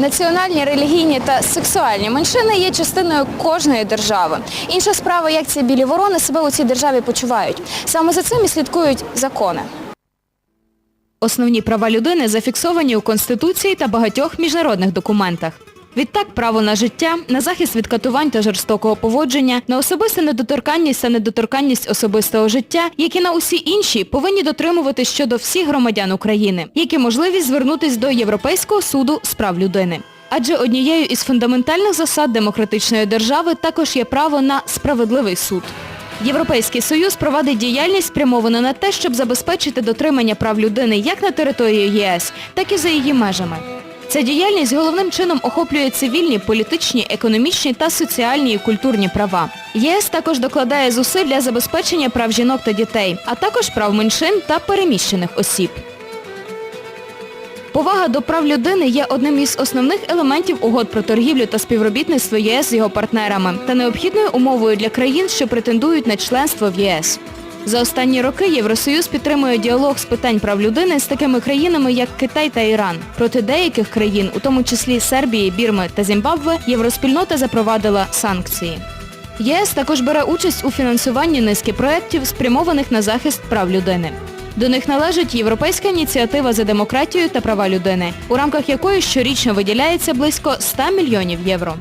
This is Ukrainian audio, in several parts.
Національні, релігійні та сексуальні меншини є частиною кожної держави. Інша справа, як ці білі ворони себе у цій державі почувають. Саме за цим і слідкують закони. Основні права людини зафіксовані у Конституції та багатьох міжнародних документах. Відтак право на життя, на захист від катувань та жорстокого поводження, на особисту недоторканність та недоторканність особистого життя, як і на усі інші, повинні дотримувати щодо всіх громадян України, як і можливість звернутися до Європейського суду з прав людини. Адже однією із фундаментальних засад демократичної держави також є право на справедливий суд. Європейський Союз провадить діяльність спрямовану на те, щоб забезпечити дотримання прав людини як на території ЄС, так і за її межами. Ця діяльність головним чином охоплює цивільні, політичні, економічні та соціальні і культурні права. ЄС також докладає зусиль для забезпечення прав жінок та дітей, а також прав меншин та переміщених осіб. Повага до прав людини є одним із основних елементів угод про торгівлю та співробітництво ЄС з його партнерами та необхідною умовою для країн, що претендують на членство в ЄС. За останні роки Євросоюз підтримує діалог з питань прав людини з такими країнами, як Китай та Іран. Проти деяких країн, у тому числі Сербії, Бірми та Зімбабве, євроспільнота запровадила санкції. ЄС також бере участь у фінансуванні низки проєктів, спрямованих на захист прав людини. До них належить Європейська ініціатива за демократію та права людини, у рамках якої щорічно виділяється близько 100 мільйонів євро.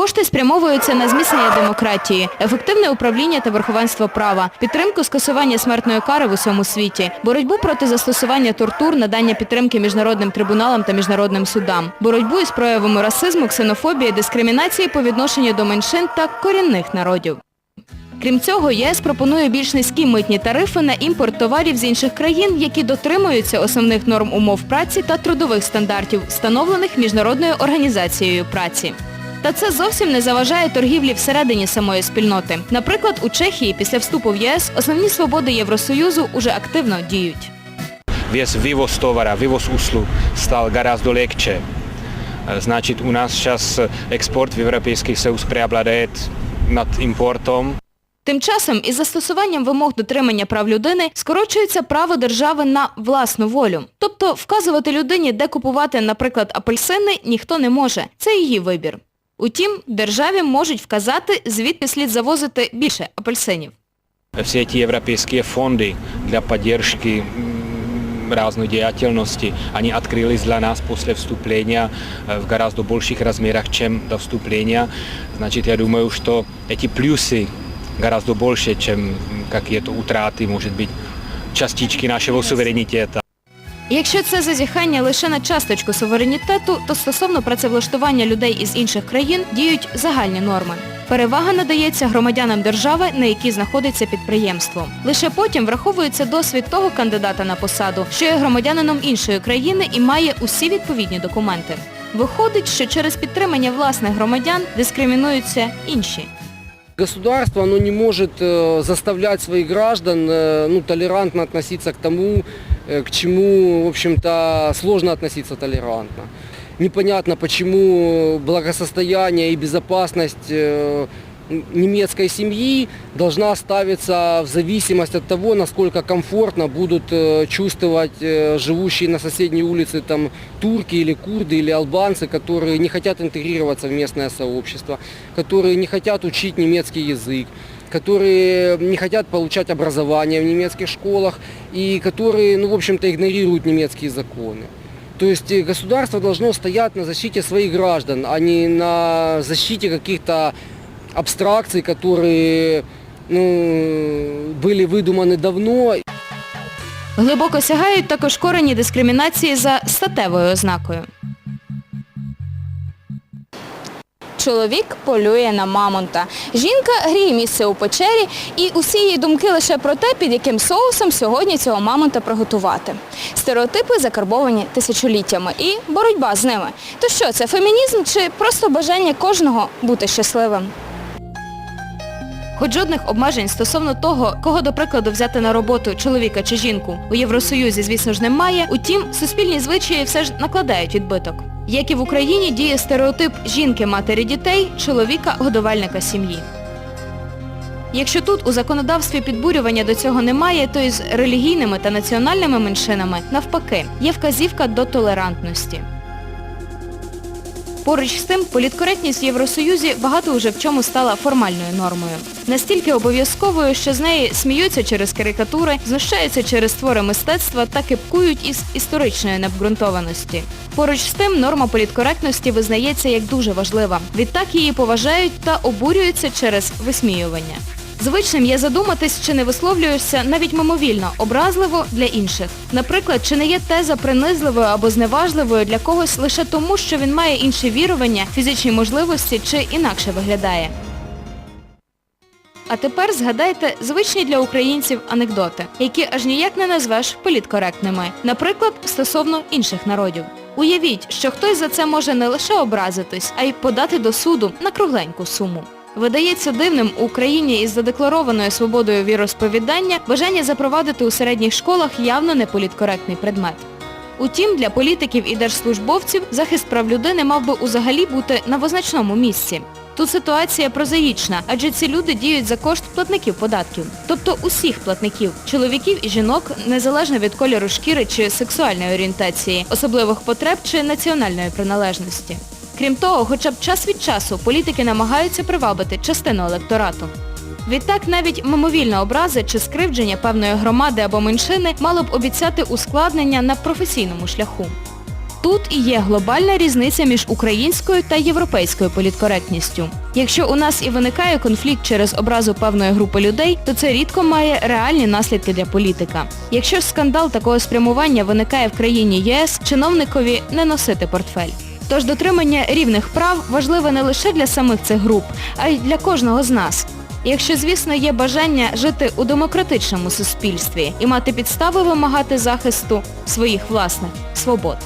Кошти спрямовуються на зміцнення демократії, ефективне управління та верховенство права, підтримку скасування смертної кари в усьому світі, боротьбу проти застосування тортур, надання підтримки міжнародним трибуналам та міжнародним судам, боротьбу із проявами расизму, ксенофобії, дискримінації по відношенню до меншин та корінних народів. Крім цього, ЄС пропонує більш низькі митні тарифи на імпорт товарів з інших країн, які дотримуються основних норм умов праці та трудових стандартів, встановлених Міжнародною організацією праці. Та це зовсім не заважає торгівлі всередині самої спільноти. Наприклад, у Чехії після вступу в єС основні свободи Євросоюзу уже активно діють. Весь вывоз товара, вывоз услуг стал гораздо легче. Э, Значит, у нас сейчас экспорт в Европейский Союз преобладает над импортом. Тим часом із застосуванням вимог дотримання прав людини скорочується право держави на власну волю. Тобто вказувати людині, де купувати, наприклад, апельсини, ніхто не може. Це її вибір. Утім, державі можуть вказати, звідки слід завозити більше апельсинів. Все эти европейские фонды для поддержки м, разной деятельности, они открылись для нас после вступления э, в гораздо больших размерах, чем до вступления. Значит, я думаю, что эти плюсы гораздо больше, чем м, какие-то утраты, может быть, частички нашего суверенитета. Якщо це зазіхання лише на часточку суверенітету, то стосовно працевлаштування людей із інших країн діють загальні норми. Перевага надається громадянам держави, на якій знаходиться підприємство. Лише потім враховується досвід того кандидата на посаду, що є громадянином іншої країни і має усі відповідні документи. Виходить, що через підтримання власних громадян дискримінуються інші. Государство оно не может э, заставлять своих граждан э, ну, толерантно относиться к тому, э, к чему, в общем-то, сложно относиться толерантно. Непонятно, почему благосостояние и безопасность э, немецкой семьи должна ставиться в зависимость от того, насколько комфортно будут э, чувствовать э, живущие на соседней улице там турки или курды или албанцы, которые не хотят интегрироваться в местное сообщество, которые не хотят учить немецкий язык, которые не хотят получать образование в немецких школах и которые, ну, в общем-то, игнорируют немецкие законы. То есть э, государство должно стоять на защите своих граждан, а не на защите каких-то абстракций, которые ну, были выдуманы давно Глибоко сягають також корені дискримінації за статевою ознакою. Чоловік полює на мамонта. Жінка гріє місце у печері і усі її думки лише про те, під яким соусом сьогодні цього мамонта приготувати. Стереотипи закарбовані тисячоліттями і боротьба з ними. То що, це фемінізм чи просто бажання кожного бути щасливим? Хоч жодних обмежень стосовно того, кого до прикладу взяти на роботу чоловіка чи жінку у Євросоюзі, звісно ж, немає, утім, суспільні звичаї все ж накладають відбиток. Як і в Україні діє стереотип жінки-матері дітей, чоловіка-годувальника сім'ї. Якщо тут у законодавстві підбурювання до цього немає, то із релігійними та національними меншинами, навпаки, є вказівка до толерантності. Поруч з тим, політкоректність в Євросоюзі багато уже в чому стала формальною нормою. Настільки обов'язковою, що з неї сміються через карикатури, знущаються через твори мистецтва та кипкують із історичної необґрунтованості. Поруч з тим, норма політкоректності визнається як дуже важлива. Відтак її поважають та обурюються через висміювання. Звичним є задуматись, чи не висловлюєшся навіть мимовільно, образливо для інших. Наприклад, чи не є теза принизливою або зневажливою для когось лише тому, що він має інші вірування, фізичні можливості чи інакше виглядає. А тепер згадайте звичні для українців анекдоти, які аж ніяк не назвеш політкоректними. Наприклад, стосовно інших народів. Уявіть, що хтось за це може не лише образитись, а й подати до суду на кругленьку суму. Видається дивним у Україні із задекларованою свободою віросповідання бажання запровадити у середніх школах явно не політкоректний предмет. Утім, для політиків і держслужбовців захист прав людини мав би узагалі бути на визначному місці. Тут ситуація прозаїчна, адже ці люди діють за кошт платників податків, тобто усіх платників, чоловіків і жінок, незалежно від кольору шкіри чи сексуальної орієнтації, особливих потреб чи національної приналежності. Крім того, хоча б час від часу політики намагаються привабити частину електорату. Відтак навіть мимовільна образи чи скривдження певної громади або меншини мало б обіцяти ускладнення на професійному шляху. Тут і є глобальна різниця між українською та європейською політкоректністю. Якщо у нас і виникає конфлікт через образу певної групи людей, то це рідко має реальні наслідки для політика. Якщо ж скандал такого спрямування виникає в країні ЄС, чиновникові не носити портфель. Тож дотримання рівних прав важливе не лише для самих цих груп, а й для кожного з нас. Якщо, звісно, є бажання жити у демократичному суспільстві і мати підстави вимагати захисту своїх власних свобод.